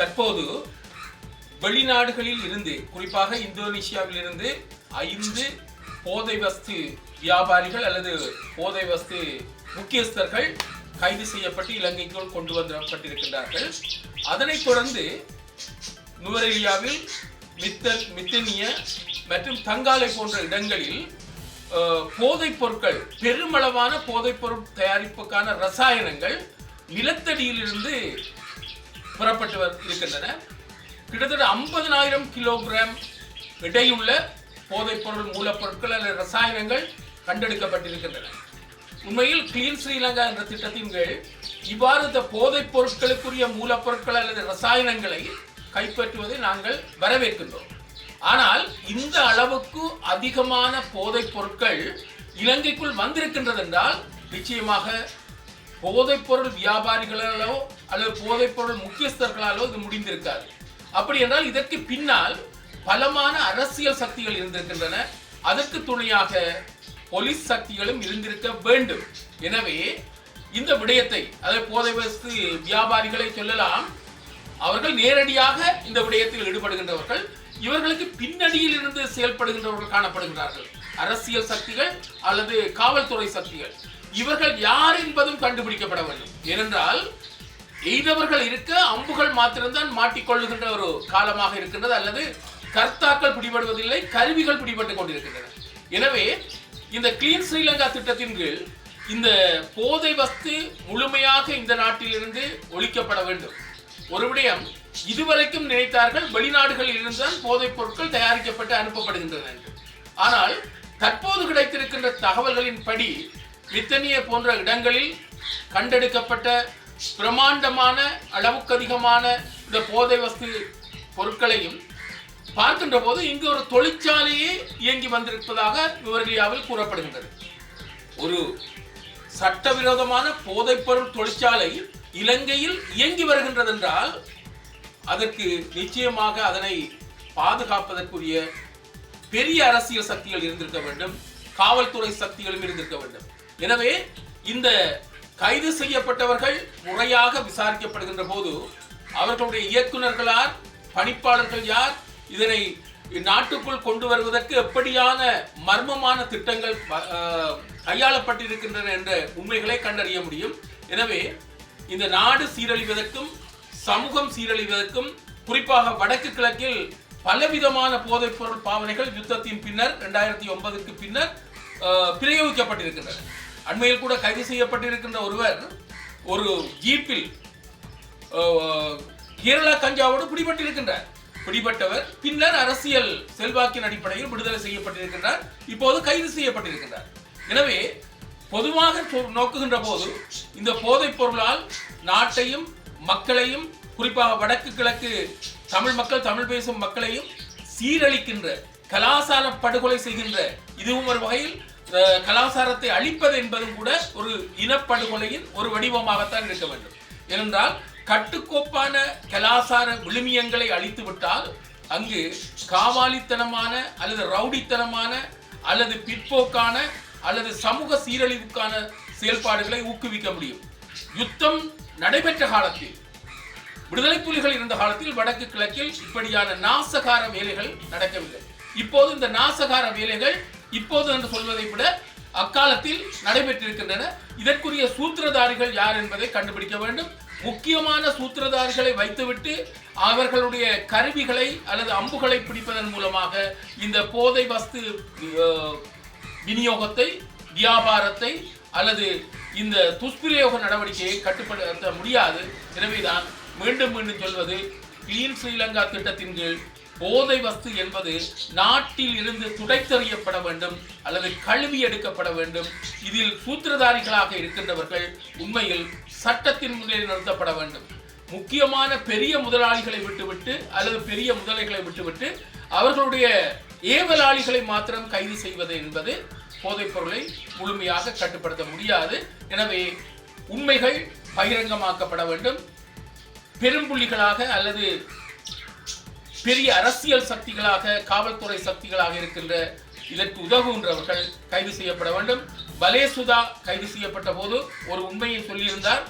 தற்போது வெளிநாடுகளில் இருந்து குறிப்பாக இந்தோனேஷியாவில் இருந்து ஐந்து போதை வஸ்து வியாபாரிகள் அல்லது போதை வஸ்து முக்கியஸ்தர்கள் கைது செய்யப்பட்டு இலங்கைக்குள் கொண்டு வந்துடப்பட்டிருக்கின்றார்கள் அதனைத் தொடர்ந்து நுவரெலியாவில் மித்தன் மித்தனிய மற்றும் தங்காலை போன்ற இடங்களில் போதைப் பொருட்கள் பெருமளவான போதைப் பொருள் தயாரிப்புக்கான ரசாயனங்கள் நிலத்தடியிலிருந்து புறப்பட்டு இருக்கின்றன. கிட்டத்தட்ட ஐம்பதனாயிரம் கிலோகிராம் எடையுள்ள போதைப்பொருள் மூலப்பொருட்கள் அல்லது ரசாயனங்கள் கண்டெடுக்கப்பட்டிருக்கின்றன. உண்மையில் கிளீன் ஸ்ரீலங்கா என்ற திட்டத்தின் கீழ் இவ்வாறு இந்த போதைப் பொருட்களுக்குரிய மூலப்பொருட்கள் அல்லது ரசாயனங்களை கைப்பற்றுவதை நாங்கள் வரவேற்கின்றோம். ஆனால் இந்த அளவுக்கு அதிகமான போதைப் பொருட்கள் இலங்கைக்குள் வந்திருக்கின்றது என்றால் நிச்சயமாக போதைப்பொருள் வியாபாரிகளாலோ அல்லது போதைப்பொருள் முக்கியஸ்தர்களாலோ இது முடிந்திருக்காது. அப்படி என்றால் இதற்கு பின்னால் பலமான அரசியல் சக்திகள் இருந்திருக்கின்றன. அதற்கு துணையாக போலீஸ் சக்திகளும் இருந்திருக்க வேண்டும். எனவே இந்த விடயத்தை அதாவது போதை வஸ்து வியாபாரிகளை சொல்லலாம் அவர்கள் நேரடியாக இந்த விடயத்தில் ஈடுபடுகின்றவர்கள் இவர்களுக்கு பின்னணியில் இருந்து செயல்படுகின்றவர்கள் காணப்படுகிறார்கள் அரசியல் சக்திகள் அல்லது காவல்துறை சக்திகள். இவர்கள் யார் என்பதும் கண்டுபிடிக்கப்பட வேண்டும். ஏனென்றால் எய்தவர்கள் இருக்க அம்புகள் மாத்திரம்தான் மாட்டிக்கொள்ளுகின்ற ஒரு காலமாக இருக்கின்றது அல்லது கர்த்தாக்கள் பிடிபடுவதில்லை கருவிகள் பிடிபட்டுக் கொண்டிருக்கின்றன. எனவே இந்த கிளீன் ஸ்ரீலங்கா திட்டத்தின் கீழ் இந்த போதை வஸ்து முழுமையாக இந்த நாட்டிலிருந்து ஒழிக்கப்பட வேண்டும். ஒரு விடயம் இதுவரைக்கும் நினைத்தார்கள் வெளிநாடுகளில் இருந்துதான் போதைப் பொருட்கள் தயாரிக்கப்பட்டு அனுப்பப்படுகின்றன என்று. ஆனால் தற்போது கிடைத்திருக்கின்ற தகவல்களின் படி மித்தனிய போன்ற இடங்களில் கண்டெடுக்கப்பட்ட பிரமாண்டமான அளவுக்கு அதிகமான இந்த போதை வஸ்து பொருட்களையும் பார்க்கின்ற போது இங்கு ஒரு தொழிற்சாலையே இயங்கி வந்திருப்பதாக விவரியாவில் கூறப்படுகின்றது. ஒரு சட்டவிரோதமான போதைப்பொருள் தொழிற்சாலை இலங்கையில் இயங்கி வருகின்றது என்றால் அதற்கு நிச்சயமாக அதனை பாதுகாப்பதற்குரிய பெரிய அரசியல் சக்திகள் இருந்திருக்க வேண்டும். காவல்துறை சக்திகளும் இருந்திருக்க வேண்டும். எனவே இந்த கைது செய்யப்பட்டவர்கள் முறையாக விசாரிக்கப்படுகின்ற போது அவர்களுடைய இயக்குநர்களார் பணிப்பாளர்கள் யார் இதனை நாட்டுக்குள் கொண்டு வருவதற்கு எப்படியான மர்மமான திட்டங்கள் கையாளப்பட்டிருக்கின்றன என்ற உண்மைகளை கண்டறிய முடியும். எனவே இந்த நாடு சீரழிவதற்கும் சமூகம் சீரழிவதற்கும் குறிப்பாக வடக்கு கிழக்கில் பலவிதமான போதைப் பொருள் பாவனைகள் யுத்தத்தின் பின்னர் இரண்டாயிரத்தி ஒன்பதுக்கு பின்னர் பிரயோகிக்கப்பட்டிருக்கின்றன. அண்மையில் கூட கைது செய்யப்பட்டிருக்கின்ற ஒருவர் ஒரு ஜீப்பில் கேரளா கஞ்சாவோடு பிடிபட்டிருக்கின்றார் பிடிபட்டவர் பின்னர் அரசியல் செல்வாக்கின் அடிப்படையில் விடுதலை செய்யப்பட்டிருக்கின்றார். இப்போது கைது செய்யப்பட்டிருக்கின்றார். எனவே பொதுவாக நோக்குகின்ற போது இந்த போதைப் பொருளால் நாட்டையும் மக்களையும் குறிப்பாக வடக்கு கிழக்கு தமிழ் மக்கள் தமிழ் பேசும் மக்களையும் சீரழிக்கின்ற கலாசார படுகொலை செய்கின்ற இதுவும் ஒரு வகையில் கலாச்சாரத்தை கலாசாரத்தை அழிப்பது என்பதும் கூட ஒரு இனப்படுகொலையின் ஒரு வடிவமாகத்தான் இருக்க வேண்டும். ஏனென்றால் கட்டுக்கோப்பான கலாசார விழுமியங்களை அழித்து விட்டால் அங்கு காவாலித்தனமான அல்லது ரவுடித்தனமான அல்லது பிற்போக்கான அல்லது சமூக சீரழிவுக்கான செயல்பாடுகளை ஊக்குவிக்க முடியும். யுத்தம் நடைபெற்ற காலத்தில் விடுதலை புலிகள் இருந்த காலத்தில் வடக்கு கிழக்கில் இப்படியான நாசகார வேலைகள் நடக்கவில்லை. இப்போது இந்த நாசகார வேலைகள் இப்போது என்று சொல்வதை விட அக்காலத்தில் நடைபெற்றிருக்கின்றன. இதற்குரிய சூத்திரதாரிகள் யார் என்பதை கண்டுபிடிக்க வேண்டும். முக்கியமான சூத்திரதாரிகளை வைத்துவிட்டு அவர்களுடைய கருவிகளை அல்லது அம்புகளை பிடிப்பதன் மூலமாக இந்த போதை வஸ்து விநியோகத்தை வியாபாரத்தை அல்லது இந்த துஷ்பிரயோக நடவடிக்கையை கட்டுப்படுத்த முடியாது. எனவேதான் மீண்டும் மீண்டும் சொல்வது கிளீன் ஸ்ரீலங்கா திட்டத்தின் கீழ் போதை வஸ்து என்பது நாட்டில் இருந்து துடைத்தறியப்பட வேண்டும் அல்லது கழுவி எடுக்கப்பட வேண்டும். இதில் சூத்திரதாரிகளாக இருக்கின்றவர்கள் உண்மையில் சட்டத்தின் முன்னே நிறுத்தப்பட வேண்டும். முக்கியமான பெரிய முதலாளிகளை விட்டுவிட்டு அல்லது பெரிய முதலைகளை விட்டுவிட்டு அவர்களுடைய ஏவலாளிகளை மாத்திரம் கைது செய்வது என்பது போதைப் பொருளை முழுமையாக கட்டுப்படுத்த முடியாது. எனவே உண்மைகள் பகிரங்கமாக்கப்பட வேண்டும். பெரும்புள்ளிகளாக அல்லது பெரிய அரசியல் சக்திகளாக காவல்துறை சக்திகளாக இருக்கின்ற இதற்கு உதவுகின்றவர்கள் கைது செய்யப்பட வேண்டும். பலேசுதா கைது செய்யப்பட்ட போது ஒரு உண்மையை சொல்லியிருந்தார்.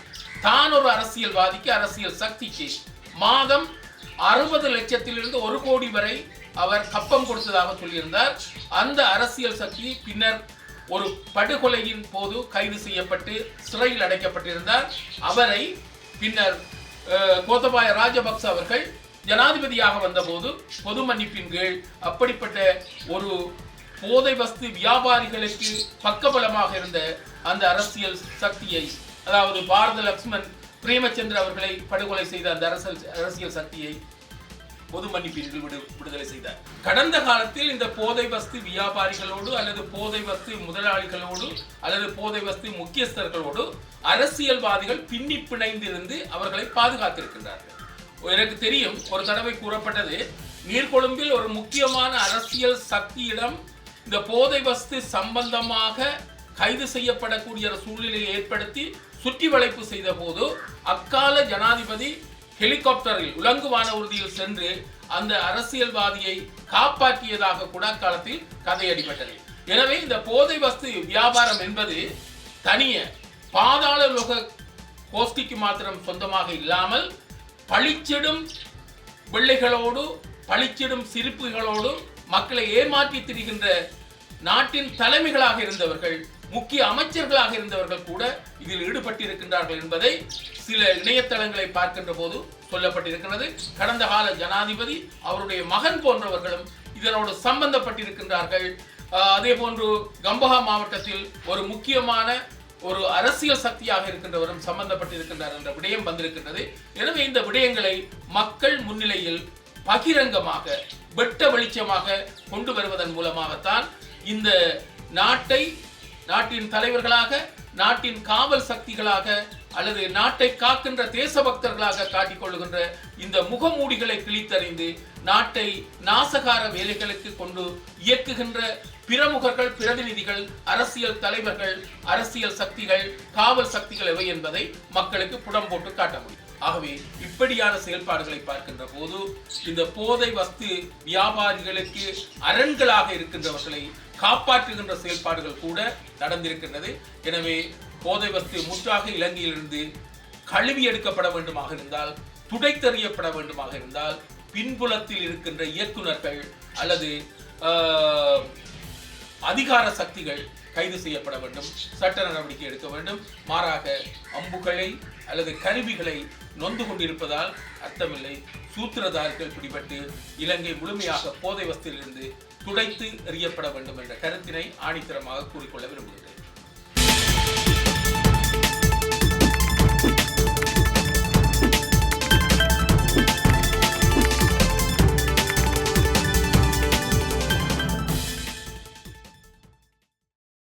தான் ஒரு அரசியல்வாதிக்கு அரசியல் சக்திக்கு மாதம் அறுபது லட்சத்திலிருந்து ஒரு கோடி வரை அவர் கப்பம் கொடுத்ததாக சொல்லியிருந்தார். அந்த அரசியல் சக்தி பின்னர் ஒரு படுகொலையின் போது கைது செய்யப்பட்டு சிறையில் அடைக்கப்பட்டிருந்தார். அவரை பின்னர் கோத்தபாய ராஜபக்ச அவர்கள் ஜனாதிபதியாக வந்தபோது பொது மன்னிப்பின் கீழ் அப்படிப்பட்ட ஒரு போதை வஸ்து வியாபாரிகளுக்கு பக்கபலமாக இருந்த அந்த அரசியல் சக்தியை அதாவது பாரத லக்ஷ்மன் பிரேமச்சந்திர அவர்களை படுகொலை செய்த அந்த அரசியல் அரசியல் சக்தியை பொது மன்னிப்பின் கீழ் விடு விடுதலை செய்தார். கடந்த காலத்தில் இந்த போதை வஸ்து வியாபாரிகளோடு அல்லது போதை வஸ்து முதலாளிகளோடு அல்லது போதை வஸ்து முக்கியஸ்தர்களோடு அரசியல்வாதிகள் பின்னி பிணைந்திருந்து அவர்களை பாதுகாத்திருக்கின்றார்கள். எனக்கு தெரியும் ஒரு தடவை கூறப்பட்டது. நீர்கொழும்பில் ஒரு முக்கியமான அரசியல் சக்தியிடம் இந்த போதை வஸ்து சம்பந்தமாக கைது செய்யப்படக்கூடிய சூழ்நிலையை ஏற்படுத்தி சுற்றி வளைப்பு செய்த போது அக்கால ஜனாதிபதி ஹெலிகாப்டரில் உலங்கு வான ஊர்தியில் சென்று அந்த அரசியல்வாதியை காப்பாற்றியதாக கூட அக்காலத்தில் கதை அடிபட்டது. எனவே இந்த போதை வஸ்து வியாபாரம் என்பது தனிய பாதாள லோக கோஷ்டிக்கு மாத்திரம் சொந்தமாக இல்லாமல் பளிச்சிடும் பிள்ளைகளோடும் பளிச்சிடும் சிரிப்புகளோடும் மக்களை ஏமாற்றி திரிகின்ற நாட்டின் தலைமைகளாக இருந்தவர்கள் முக்கிய அமைச்சர்களாக இருந்தவர்கள் கூட இதில் ஈடுபட்டிருக்கின்றார்கள் என்பதை சில இணையதளங்களை பார்க்கின்ற போது சொல்லப்பட்டிருக்கிறது. கடந்த கால ஜனாதிபதி அவருடைய மகன் போன்றவர்களும் இதனோடு சம்பந்தப்பட்டிருக்கின்றார்கள். அதே போன்று கம்பஹா மாவட்டத்தில் ஒரு முக்கியமான ஒரு அரசியல் சக்தியாக இருக்கின்றவரும் சம்பந்தப்பட்டிருக்கின்றார் என்ற விடயம் வந்திருக்கின்றது. எனவே இந்த விடயங்களை மக்கள் முன்னிலையில் பகிரங்கமாக வெட்ட வெளிச்சமாக கொண்டு வருவதன் மூலமாகத்தான் இந்த நாட்டை நாட்டின் தலைவர்களாக நாட்டின் காவல் சக்திகளாக அல்லது நாட்டை காக்கின்ற தேசபக்தர்களாக காட்டிக்கொள்ளுகின்ற இந்த முகமூடிகளை கிழித்தறிந்து நாட்டை நாசகார வேலைகளுக்கு கொண்டு இயக்குகின்ற பிரமுகர்கள் பிரதிநிதிகள் அரசியல் தலைவர்கள் அரசியல் சக்திகள் காவல் சக்திகள் எவை என்பதை மக்களுக்கு புடம் போட்டு காட்ட முடியும். ஆகவே இப்படியான செயல்பாடுகளை பார்க்கின்ற போது இந்த போதை வஸ்து வியாபாரிகளுக்கு அரண்களாக இருக்கின்றவர்களை காப்பாற்றுகின்ற செயல்பாடுகள் கூட நடந்திருக்கின்றது. எனவே போதை வஸ்து முற்றாக இலங்கையிலிருந்து கழுவி எடுக்கப்பட வேண்டுமாக இருந்தால் துடைத்தறியப்பட வேண்டுமாக இருந்தால் பின்புலத்தில் இருக்கின்ற இயக்குநர்கள் அல்லது ஆஹ், அதிகார சக்திகள் கைது செய்யப்பட வேண்டும். சட்ட நடவடிக்கை எடுக்க வேண்டும். மாறாக அம்புகளை அல்லது கருவிகளை நொந்து கொண்டிருப்பதால் அர்த்தமில்லை. சூத்திரதாரிகள் பிடிபட்டு இலங்கை முழுமையாக போதை வஸ்திலிருந்து துடைத்து எறியப்பட வேண்டும் என்ற கருத்தினை ஆணித்தரமாக கூறிக்கொள்ள விரும்புகிறேன்